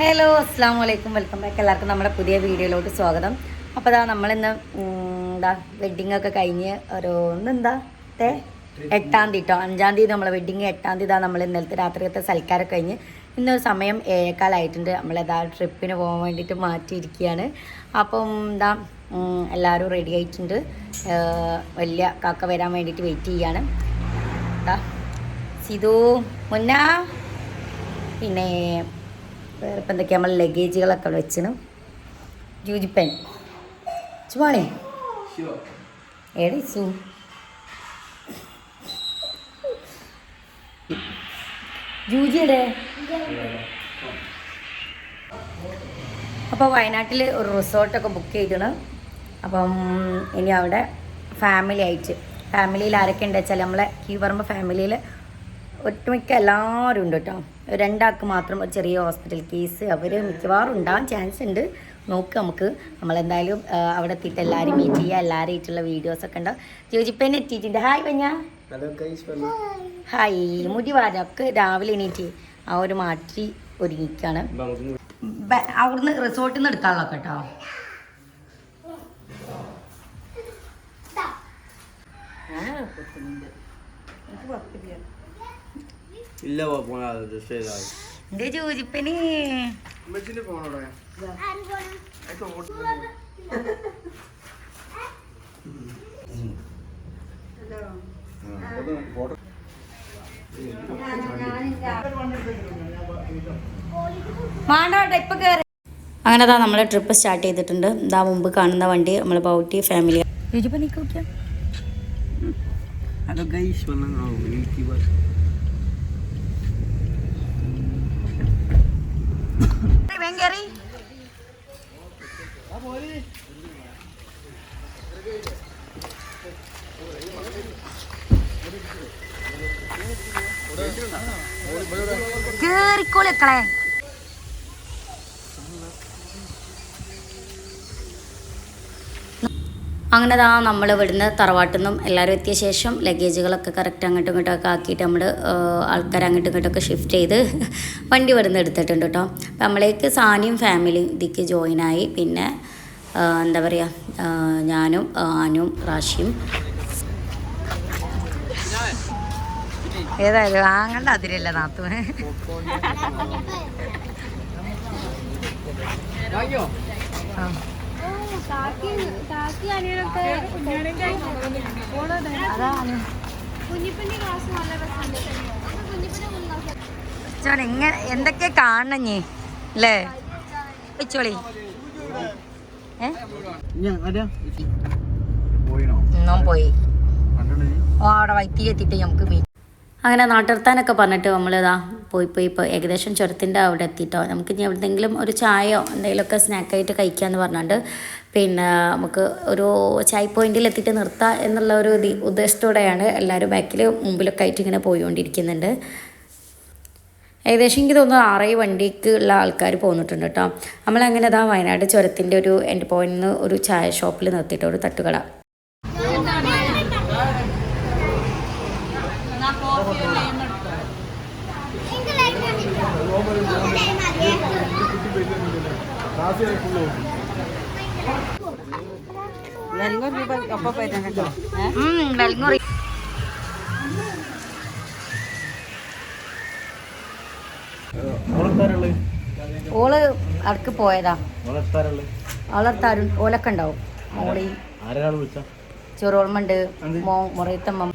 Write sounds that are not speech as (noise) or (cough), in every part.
Hello അസ്സാം വലൈക്കും welcome back എല്ലാവർക്കും നമ്മുടെ പുതിയ വീഡിയോയിലോട്ട് സ്വാഗതം. അപ്പോൾ ഇതാ നമ്മളിന്ന് എന്താ വെഡ്ഡിംഗ് ഒക്കെ കഴിഞ്ഞ് ഒരു ഇന്നെന്താ? തേ എട്ടാം തീയതി കേട്ടോ അഞ്ചാം തീയതി നമ്മളെ വെഡ്ഡിങ് എട്ടാം തീയതി നമ്മൾ ഇന്നലത്തെ രാത്രിയത്തെ സൽക്കാരം കഴിഞ്ഞ് ഇന്നൊരു സമയം ഏഴേക്കാലായിട്ടുണ്ട് നമ്മളിതാ ട്രിപ്പിന് പോകാൻ വേണ്ടിയിട്ട് മാറ്റിയിരിക്കുകയാണ്. അപ്പം എന്താ എല്ലാവരും റെഡി ആയിട്ടുണ്ട്. വലിയ കാക്ക വരാൻ വേണ്ടിയിട്ട് വെയിറ്റ് ചെയ്യാണ്. എന്താ സിതു മുന്ന. പിന്നെ വേറെ ഇപ്പം എന്തൊക്കെയാ? നമ്മൾ ലഗേജുകളൊക്കെ അവിടെ വെച്ചിന് ജൂജിപ്പൻ ചുവാണേ? ഏടി സു ജൂജിയുടെ അപ്പോൾ വയനാട്ടിൽ ഒരു റിസോർട്ടൊക്കെ ബുക്ക് ചെയ്തിടണം അപ്പം ഇനി അവിടെ ഫാമിലി ആയിട്ട്. ഫാമിലിയിൽ ആരൊക്കെ ഉണ്ട് വെച്ചാൽ നമ്മളെ കീവർമ്മ ഫാമിലിയിൽ ഒട്ടുമിക്ക എല്ലാവരും ഉണ്ട് കേട്ടോ. രണ്ടാൾക്ക് മാത്രം ഒരു ചെറിയ ഹോസ്പിറ്റൽ കേസ് അവർ മിക്കവാറും ഉണ്ടാകാൻ ചാൻസ് ഉണ്ട്. നോക്ക് നമുക്ക് നമ്മളെന്തായാലും ആ, അവിടെ എത്തിയിട്ട് എല്ലാവരും മീറ്റ് ചെയ്യുക എല്ലാവരും ആയിട്ടുള്ള വീഡിയോസൊക്കെ ഉണ്ടാവും യോജിപ്പന്നെ എത്തിയിട്ടുണ്ട്. ഹായ് പഞ്ഞ. ഹായ് മുടി വാരൊക്കെ രാവിലെ എണീറ്റ് ആ ഒരു മാറ്റി ഒരുങ്ങിക്കാണ് അവിടുന്ന് റിസോർട്ടിൽ നിന്ന് എടുക്കാനുള്ള കേട്ടോ ഇല്ല പോണത് എന്റെ ജോജിപ്പന് മാണ്ടോട്ടെ ഇപ്പൊ കേറി. അങ്ങനെ അതാ ട്രിപ്പ് സ്റ്റാർട്ട് ചെയ്തിട്ടുണ്ട്. ഇതാ മുമ്പ് കാണുന്ന വണ്ടി നമ്മളെ ബൗട്ടി ഫാമിലി ജോജിപ്പ നീ നോക്കിയാ ഹലോ ഗൈസ് വന്നു എനിക്ക് ബസ് വേഗം കേറി. കേറിക്കോളിക്കളെ അങ്ങനെ ദാ നമ്മൾ ഇവിടുന്ന് തറവാട്ടിൽ നിന്നും എല്ലാവരും എത്തിയ ശേഷം ലഗേജുകളൊക്കെ കറക്റ്റ് അങ്ങോട്ടും ഇങ്ങോട്ടും ഒക്കെ ആക്കിയിട്ട് നമ്മൾ ആൾക്കാർ അങ്ങോട്ടും ഇങ്ങോട്ടൊക്കെ ഷിഫ്റ്റ് ചെയ്ത് വണ്ടി ഇവിടുന്ന് എടുത്തിട്ടുണ്ട് കേട്ടോ അപ്പം നമ്മളേക്ക് സാനിയും ഫാമിലിയും ഇതിക്ക് ജോയിൻ ആയി. പിന്നെ എന്താ പറയുക ഞാനും ആനും റാഷിയും. ഏതായാലും ആങ്ങളുടെ അതിരല്ല നാത്തുവിന് അതാണ് ചോനെ ഇങ്ങനെ എന്തൊക്കെ കാണണഞ്ഞേ അല്ലേ? വെച്ചോളി ഏ? പോയിനോ? ഇന്നും പോയി. ഓ അവിടെ വൈത്തി എത്തിയിട്ട് നമുക്ക് മീറ്റ് അങ്ങനെ നാട്ടിർത്താനൊക്കെ പറഞ്ഞിട്ട് നമ്മളിതാ പോയി പോയി ഇപ്പോൾ ഏകദേശം ചുരത്തിന്റെ അവിടെ എത്തിയിട്ടോ നമുക്ക് ഇനി എവിടെയെങ്കിലും ഒരു ചായയോ എന്തെങ്കിലുമൊക്കെ സ്നാക്കായിട്ട് കഴിക്കാമെന്ന് പറഞ്ഞിട്ട് പിന്നെ നമുക്ക് ഒരു ചായ് പോയിന്റിൽ എത്തിയിട്ട് നിർത്താം എന്നുള്ള ഒരു ഉദ്ദേശത്തോടെയാണ് എല്ലാവരും ബാക്കിൽ മുമ്പിലൊക്കെ ആയിട്ട് ഇങ്ങനെ പോയിക്കൊണ്ടിരിക്കുന്നുണ്ട്. ഏകദേശം എനിക്ക് തോന്നുന്നു ആറേ വണ്ടിക്ക് ഉള്ള ആൾക്കാർ പോന്നിട്ടുണ്ട് കേട്ടോ. നമ്മളങ്ങനെ അതാ വയനാട് ചുരത്തിന്റെ ഒരു എൻഡ് പോയിന്റിൽ നിന്ന് ഒരു ചായ ഷോപ്പിൽ നിർത്തിയിട്ട് ഒരു തട്ടുകട. ഉം, ഓളെത്താറുള്ളത് ഓൾ അടക്ക് പോയതാ. ഓളർത്താരും ഓലൊക്കെ ഉണ്ടാവും. മോളി ചെറുോൾമുണ്ട് മോ മുറയത്തമ്മ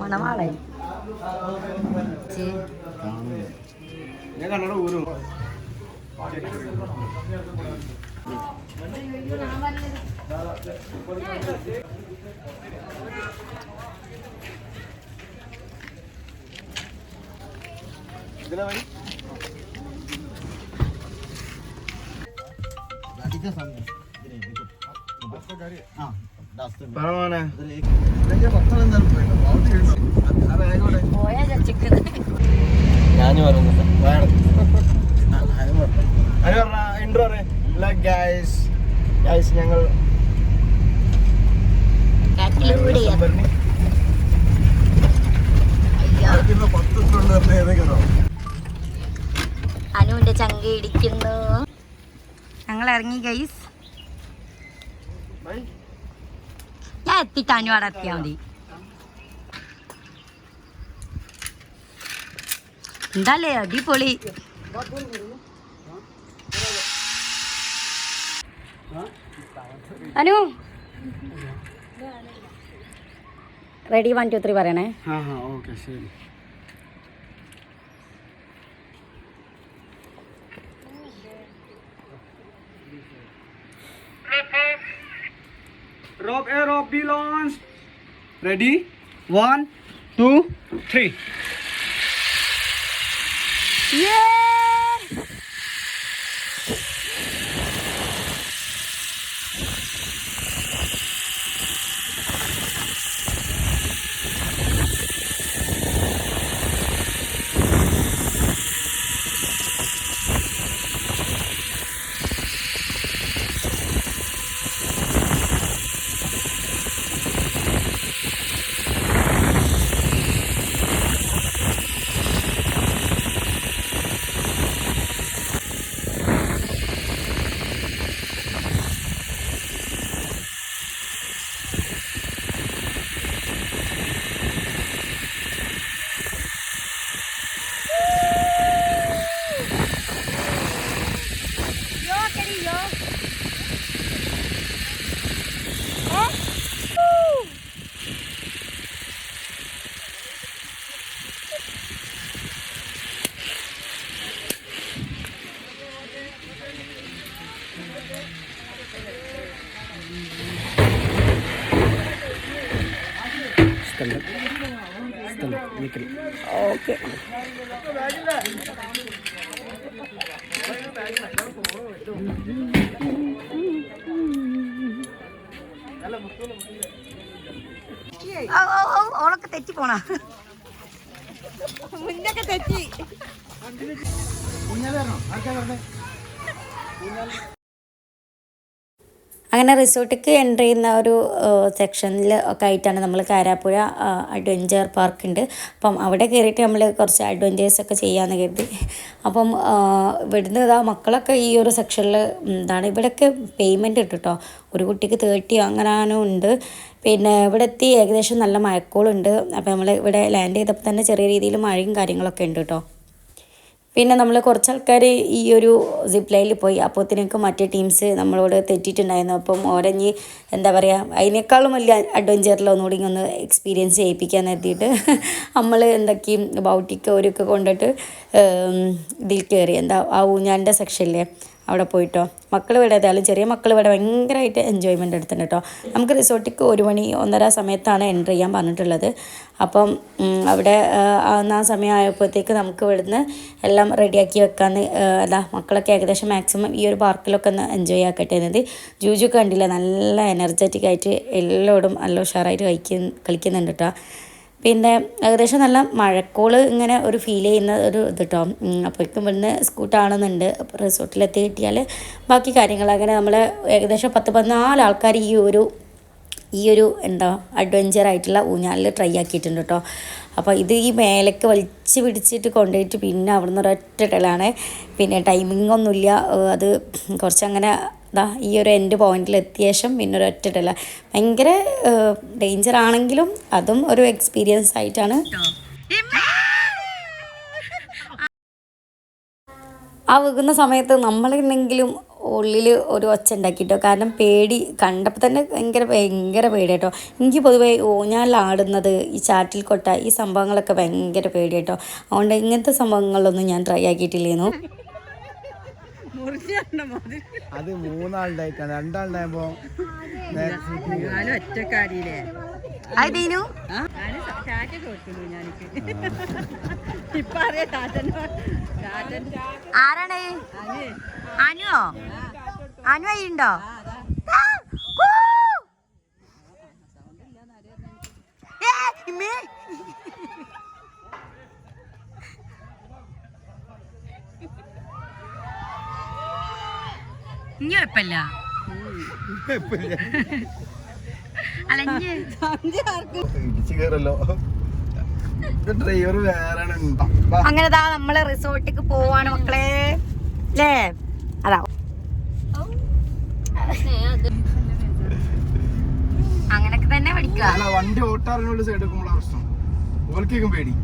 മണവാളെ ചേ ഞാൻ കണ്ണട ഊരും ഇതിലെ വഴി പറ പോയാ ചച്ചിക്കുന്നത് ഞാൻ പറയുന്നത് ഇൻട്രോ ഗൈസ് ഗൈസ് ഞങ്ങൾ അനുവിന്റെ ചങ്ക ഇടിക്കുന്നു. ഞങ്ങൾ ഇറങ്ങി ഗൈസ് ഞാൻ എത്തിയിട്ട് അനു അവിടെ എത്തിയാൽ മതി. എന്താല്ലേ അടിപൊളി Anu ready one two three പറയണേ ആ ആ ഓക്കെ ശരി Rope A, rope B launch. Ready? One, two, three. Yeah! Okay. ഓളൊക്കെ തെറ്റി പോണ. മുന്നൊക്കെ തെറ്റി. അങ്ങനെ റിസോർട്ടിലേക്ക് എന്റർ ചെയ്യുന്ന ഒരു സെക്ഷനിൽ ഒക്കെ ആയിട്ടാണ് നമ്മൾ കാരാപ്പുഴ അഡ്വഞ്ചർ പാർക്ക് ഉണ്ട് അപ്പം അവിടെ കയറിയിട്ട് നമ്മൾ കുറച്ച് അഡ്വഞ്ചേഴ്സ് ഒക്കെ ചെയ്യാമെന്ന് കരുതി. അപ്പം ഇവിടുന്ന് ഇതാ മക്കളൊക്കെ ഈ ഒരു സെക്ഷനിൽ എന്താണ് ഇവിടെയൊക്കെ പേയ്മെന്റ് ഇട്ടിട്ടോ ഒരു കുട്ടിക്ക് തേർട്ടി അങ്ങനാനും ഉണ്ട്. പിന്നെ ഇവിടെ എത്തി ഏകദേശം നല്ല മഴക്കോളുണ്ട്. അപ്പോൾ നമ്മൾ ഇവിടെ ലാൻഡ് ചെയ്തപ്പോൾ തന്നെ ചെറിയ രീതിയിൽ മഴയും കാര്യങ്ങളൊക്കെ ഉണ്ട് കേട്ടോ പിന്നെ നമ്മൾ കുറച്ച് ആൾക്കാർ ഈ ഒരു സിപ്പ് ലൈനിൽ പോയി. അപ്പോഴത്തേക്ക് മറ്റേ ടീംസ് നമ്മളോട് തെറ്റിയിട്ടുണ്ടായിരുന്നു. അപ്പം ഓരഞ്ഞ് എന്താ പറയുക അതിനേക്കാളും വലിയ അഡ്വഞ്ചറിൽ ഒന്നുകൂടി ഒന്ന് എക്സ്പീരിയൻസ് ചെയ്യിപ്പിക്കാൻ എത്തിയിട്ട് നമ്മൾ (laughs) എന്തൊക്കെയും ബൗട്ടിക്ക് ഒരുക്കെ കൊണ്ടിട്ട് ഇതിൽ കയറി എന്താ ആ ഊഞ്ഞാലിന്റെ സെക്ഷനിലെ അവിടെ പോയിട്ടോ. മക്കൾ ഇവിടെ ഏതായാലും ചെറിയ മക്കൾ ഇവിടെ ഭയങ്കരമായിട്ട് എൻജോയ്മെന്റ് എടുത്തിട്ടുണ്ട് കേട്ടോ നമുക്ക് റിസോർട്ടിക്ക് ഒരു മണി ഒന്നര സമയത്താണ് എന്റർ ചെയ്യാൻ പറഞ്ഞിട്ടുള്ളത്. അപ്പം അവിടെ ആ, സമയം ആയപ്പോഴത്തേക്ക് നമുക്ക് ഇവിടുന്ന് എല്ലാം റെഡിയാക്കി വെക്കാമെന്ന് അല്ല മക്കളൊക്കെ ഏകദേശം മാക്സിമം ഈ ഒരു പാർക്കിലൊക്കെ ഒന്ന് എൻജോയ് ആക്കട്ടെ എന്നത് ജൂജു കണ്ടില്ല? നല്ല എനർജറ്റിക് ആയിട്ട് എല്ലോടും നല്ല ഉഷാറായിട്ട് കളിക്കുന്ന കളിക്കുന്നുണ്ട് കേട്ടോ പിന്നെ ഏകദേശം നല്ല മഴക്കോൾ ഇങ്ങനെ ഒരു ഫീൽ ചെയ്യുന്ന ഒരു ഇത് കേട്ടോ അപ്പോഴേക്കും ഇവിടുന്ന് സ്കൂട്ടാണെന്നുണ്ട് അപ്പോൾ റിസോർട്ടിലെത്തി കിട്ടിയാൽ ബാക്കി കാര്യങ്ങൾ അങ്ങനെ നമ്മൾ ഏകദേശം പത്ത് പതിനാല് ആൾക്കാർ ഈ ഒരു ഈ ഒരു എന്താ അഡ്വഞ്ചർ ആയിട്ടുള്ള ഊഞ്ഞാലിൽ ട്രൈ ആക്കിയിട്ടുണ്ട് കേട്ടോ അപ്പോൾ ഇത് ഈ മേലേക്ക് വലിച്ച് പിടിച്ചിട്ട് കൊണ്ടുപോയിട്ട് പിന്നെ അവിടുന്ന് ഒരൊറ്റ ഇടലാണ്. പിന്നെ ടൈമിംഗ് ഒന്നുമില്ല. അത് കുറച്ചങ്ങനെ ദാ ഈ ഒരു എൻഡ് പോയിന്റിൽ എത്തിയ ശേഷം പിന്നെ ഒരു ഒറ്റ ഭയങ്കര ഡേഞ്ചർ ആണെങ്കിലും അതും ഒരു എക്സ്പീരിയൻസ് ആയിട്ടാണ്. ആ വെക്കുന്ന സമയത്ത് നമ്മളെന്തെങ്കിലും ഉള്ളിൽ ഒരു ഒച്ച ഉണ്ടാക്കിട്ടോ. കാരണം പേടി കണ്ടപ്പോൾ തന്നെ ഭയങ്കര ഭയങ്കര പേടി കേട്ടോ എനിക്ക് പൊതുവേ ഊഞ്ഞാലാടുന്നത് ഈ ചാറ്റിൽ കൊട്ട ഈ സംഭവങ്ങളൊക്കെ ഭയങ്കര പേടി കേട്ടോ അതുകൊണ്ട് ഇങ്ങനത്തെ സംഭവങ്ങളൊന്നും ഞാൻ ട്രൈ ആക്കിയിട്ടില്ലേന്നു. അത് മൂന്നാളുണ്ടായിട്ടാണ്. രണ്ടാളുണ്ടായപ്പോ അതേനു ടാറ്റൻ ആരാണ്? അനുവോ? അനു ഉണ്ടോ ഇനി കുഴപ്പമില്ല. അങ്ങനെ ദാ നമ്മൾ റിസോർട്ടിക്ക് പോവാണ് മക്കളെ. അല്ലേ അതാ. അങ്ങനൊക്കെ തന്നെ പഠിക്കുക വണ്ടി ഓട്ടാറിനുള്ള സൈഡ് എടുക്കുമ്പോഴാണ് പ്രശ്നം. പേടി.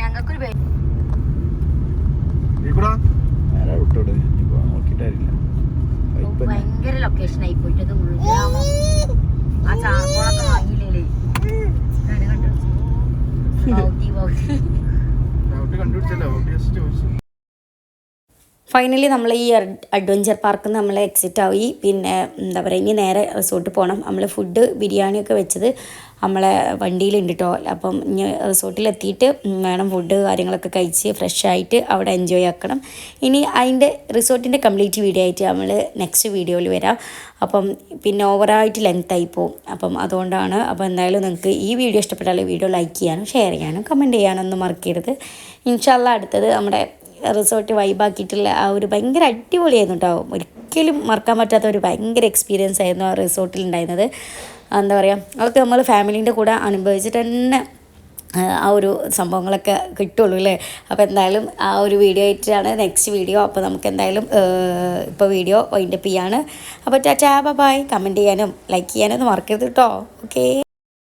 ഞങ്ങൾക്കൊരു പേടി നേരെ വിട്ടോട് ഇപ്പൊ നോക്കിട്ടായിരിക്കില്ല ഭയങ്കര ലൊക്കേഷൻ ആയി പോയിട്ട് അത് ഉൾഗ്രാമം ആ ചാർക്കോളൊക്കെ വാങ്ങിയില്ലേ ഫൈനലി നമ്മൾ ഈ അഡ്വഞ്ചർ പാർക്ക് നമ്മൾ എക്സിറ്റ് ആയി. പിന്നെ എന്താ പറയുക ഇനി നേരെ റിസോർട്ട് പോകണം നമ്മൾ ഫുഡ് ബിരിയാണിയൊക്കെ വെച്ചത്. നമ്മളെ വണ്ടിയിലുണ്ട് കേട്ടോ അപ്പം ഇനി റിസോർട്ടിൽ എത്തിയിട്ട് വേണം ഫുഡ് കാര്യങ്ങളൊക്കെ കഴിച്ച് ഫ്രഷ് ആയിട്ട് അവിടെ എൻജോയ് ആക്കണം. ഇനി അതിന്റെ റിസോർട്ടിന്റെ കംപ്ലീറ്റ് വീഡിയോ ആയിട്ട് നമ്മൾ നെക്സ്റ്റ് വീഡിയോയിൽ വരാം. അപ്പം പിന്നെ ഓവറായിട്ട് ലെങ്ത് ആയി പോകും അപ്പം അതുകൊണ്ടാണ് അപ്പോൾ എന്തായാലും നിങ്ങൾക്ക് ഈ വീഡിയോ ഇഷ്ടപ്പെട്ടാൽ വീഡിയോ ലൈക്ക് ചെയ്യാനും ഷെയർ ചെയ്യാനും കമന്റ് ചെയ്യാനും ഒന്നും മറക്കരുത്. ഇൻഷാല്ല അടുത്തത് നമ്മുടെ റിസോർട്ട് വൈബാക്കിയിട്ടുള്ള ആ ഒരു ഭയങ്കര അടിപൊളിയായിരുന്നു കേട്ടോ ഒരിക്കലും മറക്കാൻ പറ്റാത്ത ഒരു ഭയങ്കര എക്സ്പീരിയൻസ് ആയിരുന്നു ആ റിസോർട്ടിൽ ഉണ്ടായിരുന്നത്. എന്താ പറയുക അതൊക്കെ നമ്മൾ ഫാമിലീന്റെ കൂടെ അനുഭവിച്ചിട്ട് തന്നെ ആ, ഒരു സംഭവങ്ങളൊക്കെ കിട്ടുള്ളൂ അല്ലേ? അപ്പോൾ എന്തായാലും ആ ഒരു വീഡിയോ ആയിട്ടാണ് നെക്സ്റ്റ് വീഡിയോ അപ്പോൾ നമുക്ക് എന്തായാലും ഇപ്പോൾ വീഡിയോ വൈൻഡപ്പ് ചെയ്യാണ്. അപ്പോൾ ടാറ്റാ ബൈ കമന്റ് ചെയ്യാനും ലൈക്ക് ചെയ്യാനും ഒന്നും മറക്കരുത് കേട്ടോ ഓക്കേ